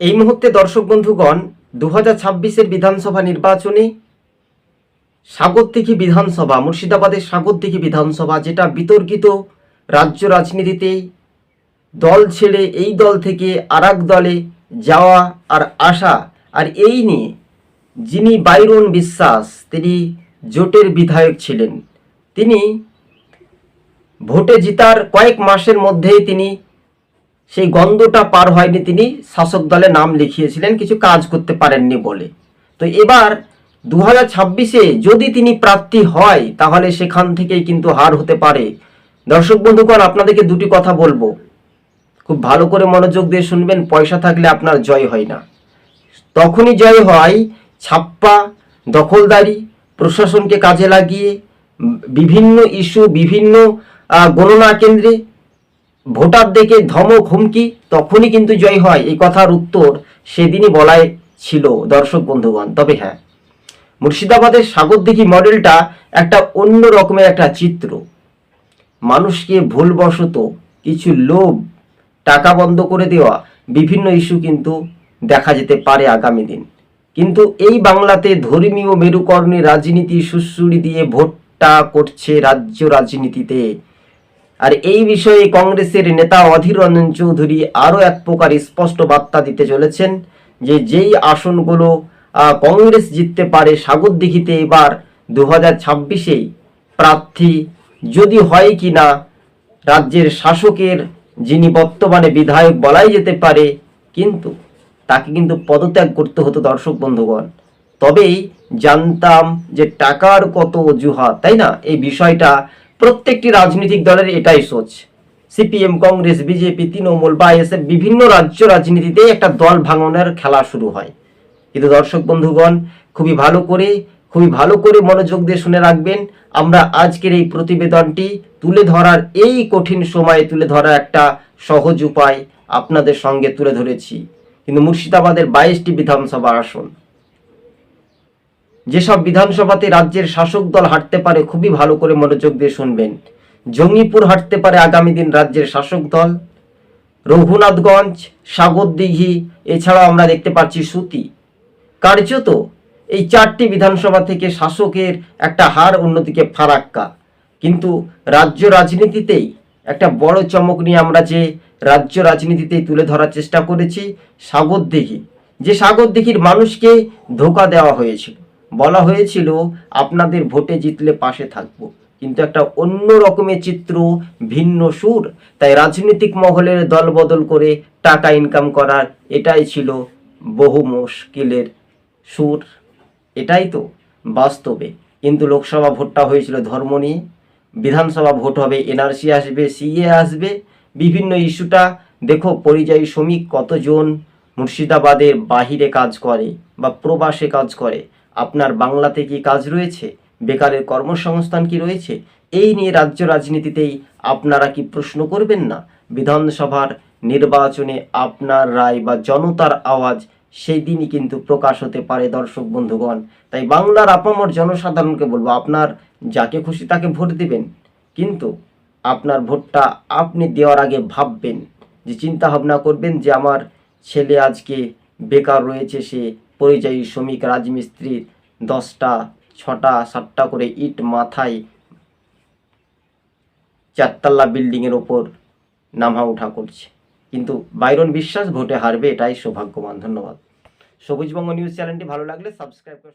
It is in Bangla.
এই মুহূর্তে দর্শক বন্ধুগণ দু হাজার ছাব্বিশের বিধানসভা নির্বাচনে সাগরদিঘি বিধানসভা, মুর্শিদাবাদের সাগরদিঘি বিধানসভা, যেটা বিতর্কিত রাজ্য রাজনীতিতে দল ছেড়ে এই দল থেকে আর দলে যাওয়া আর আসা আর এই নিয়ে যিনি বাইরন বিশ্বাস, তিনি জোটের বিধায়ক ছিলেন। তিনি ভোটে জিতার কয়েক মাসের মধ্যেই তিনি সেই গন্ধটা পার হয়নি তিনি, শাসক দলে নাম লিখিয়েছিলেন, কিছু কাজ করতে পারেননি বলে। তো এবার দু হাজার ছাব্বিশে যদি তিনি প্রার্থী হয়, তাহলে সেখান থেকেই কিন্তু হার হতে পারে। দর্শক বন্ধুগণ, আপনাদেরকে দুটি কথা বলব। খুব ভালো করে মনোযোগ দিয়ে শুনবেন, পয়সা থাকলে আপনার জয় হয় না। তখনই জয় হয় ছাপ্পা, দখলদারি, প্রশাসনকে কাজে লাগিয়ে বিভিন্ন ইস্যু, বিভিন্ন গণনা কেন্দ্রে ভোটার দেখে ধমক, হুমকি, তখনই কিন্তু জয় হয়। এই কথার উত্তর সেদিনই বলাই ছিল দর্শক বন্ধুগণ। তবে হ্যাঁ মুর্শিদাবাদের সাগরদিঘি মডেলটা একটা অন্য রকমের একটা চিত্র। মানুষকে ভুলবশত কিছু লোভ, টাকা বন্ধ করে দেওয়া বিভিন্ন ইস্যু কিন্তু দেখা যেতে পারে আগামী দিন। কিন্তু এই বাংলাতে ধর্মীয় মেরুকরণে রাজনীতি সুশ্রুড়ি দিয়ে ভোটটা করছে রাজ্য রাজনীতিতে। আর এই বিষয়ে কংগ্রেসের নেতা অধীর রঞ্জন চৌধুরী আরও এক প্রকার স্পষ্ট বার্তা দিতে চলেছেন যে যেই আসনগুলো কংগ্রেস জিততে পারে সাগরদিঘিতে এবার দু হাজার ছাব্বিশেই প্রার্থী যদি হয় কি না, রাজ্যের শাসকের যিনি বর্তমানে বিধায়ক বলাই যেতে পারে, কিন্তু তাকে কিন্তু পদত্যাগ করতে হতো দর্শক বন্ধুগণ। তবেই জানতাম যে টাকার কত অজুহাত, তাই না? এই বিষয়টা প্রত্যেকটি রাজনৈতিক দলের এটাই সোচ। সিপিএম, কংগ্রেস, বিজেপি, তৃণমূল বা এসে বিভিন্ন রাজ্য রাজনীতিতে একটা দল ভাঙনের খেলা শুরু হয়। কিন্তু দর্শক বন্ধুগণ, খুবই ভালো করে, খুবই ভালো করে মনোযোগ দিয়ে শুনে রাখবেন, আমরা আজকের এই প্রতিবেদনটি তুলে ধরার এই কঠিন সময়ে তুলে ধরার একটা সহজ উপায় আপনাদের সঙ্গে তুলে ধরেছি। কিন্তু মুর্শিদাবাদের বাইশটি বিধানসভা আসন যেসব বিধানসভাতে রাজ্যের শাসক দল হাঁটতে পারে খুবই ভালো করে মনোযোগ দিয়ে শুনবেন। জঙ্গিপুর হাঁটতে পারে আগামী দিন রাজ্যের শাসক দল। রঘুনাথগঞ্জ সাগরদিঘি এছাড়াও আমরা দেখতে পাচ্ছি সুতি। কার্যত এই চারটি বিধানসভা থেকে শাসকের একটা হার অন্যদিকে ফারাক্কা। কিন্তু রাজ্য রাজনীতিতেই একটা বড় চমক নিয়ে আমরা যে রাজ্য রাজনীতিতেই তুলে ধরার চেষ্টা করেছি সাগরদিঘি যে সাগরদিঘির মানুষকে ধোকা দেওয়া হয়েছিল। বলা হয়েছিল, আপনাদের ভোটে জিতলে পাশে থাকব। কিন্তু একটা অন্য রকমের চিত্র, ভিন্ন সুর, তাই রাজনৈতিক মহলের দল বদল করে টাকা ইনকাম করার এটাই ছিল বহু মুশকিলের সুর। এটাই তো বাস্তবে। কিন্তু লোকসভা ভোটটা হয়েছিল ধর্ম নিয়ে। বিধানসভা ভোট হবে এনআরসি আসবে সিএ আসবে, বিভিন্ন ইস্যুটা। দেখো, পরিযায়ী শ্রমিক কতজন মুর্শিদাবাদের বাহিরে কাজ করে বা প্রবাসে কাজ করে? আপনার বাংলাতে কি কাজ রয়েছে? বেকারের কর্মসংস্থান কি রয়েছে? এই নিয়ে রাজ্য রাজনীতিতেই আপনারা কি প্রশ্ন করবেন না? বিধানসভার নির্বাচনে আপনার রায় বা জনতার আওয়াজ সেই দিনই কিন্তু প্রকাশ হতে পারে, দর্শক বন্ধুগণ। তাই বাংলার আপামর জনসাধারণকে বলব, আপনার যাকে খুশি তাকে ভোট দিবেন। কিন্তু আপনার ভোটটা আপনি দেওয়ার আগে ভাববেন যে চিন্তা ভাবনা করবেন যে, আমার ছেলে আজকে বেকার রয়েছে, সে পরিযায়ী শ্রমিক রাজমিস্ত্রির দশটা, ছটা, সাতটা করে ইট মাথায় চারতলা বিল্ডিংয়ের ওপর নামা উঠা করছে। কিন্তু বাইরন বিশ্বাস ভোটে হারবে এটাই সৌভাগ্যবান। ধন্যবাদ। সবুজবঙ্গ নিউজ চ্যানেলটি ভালো লাগলে সাবস্ক্রাইব করে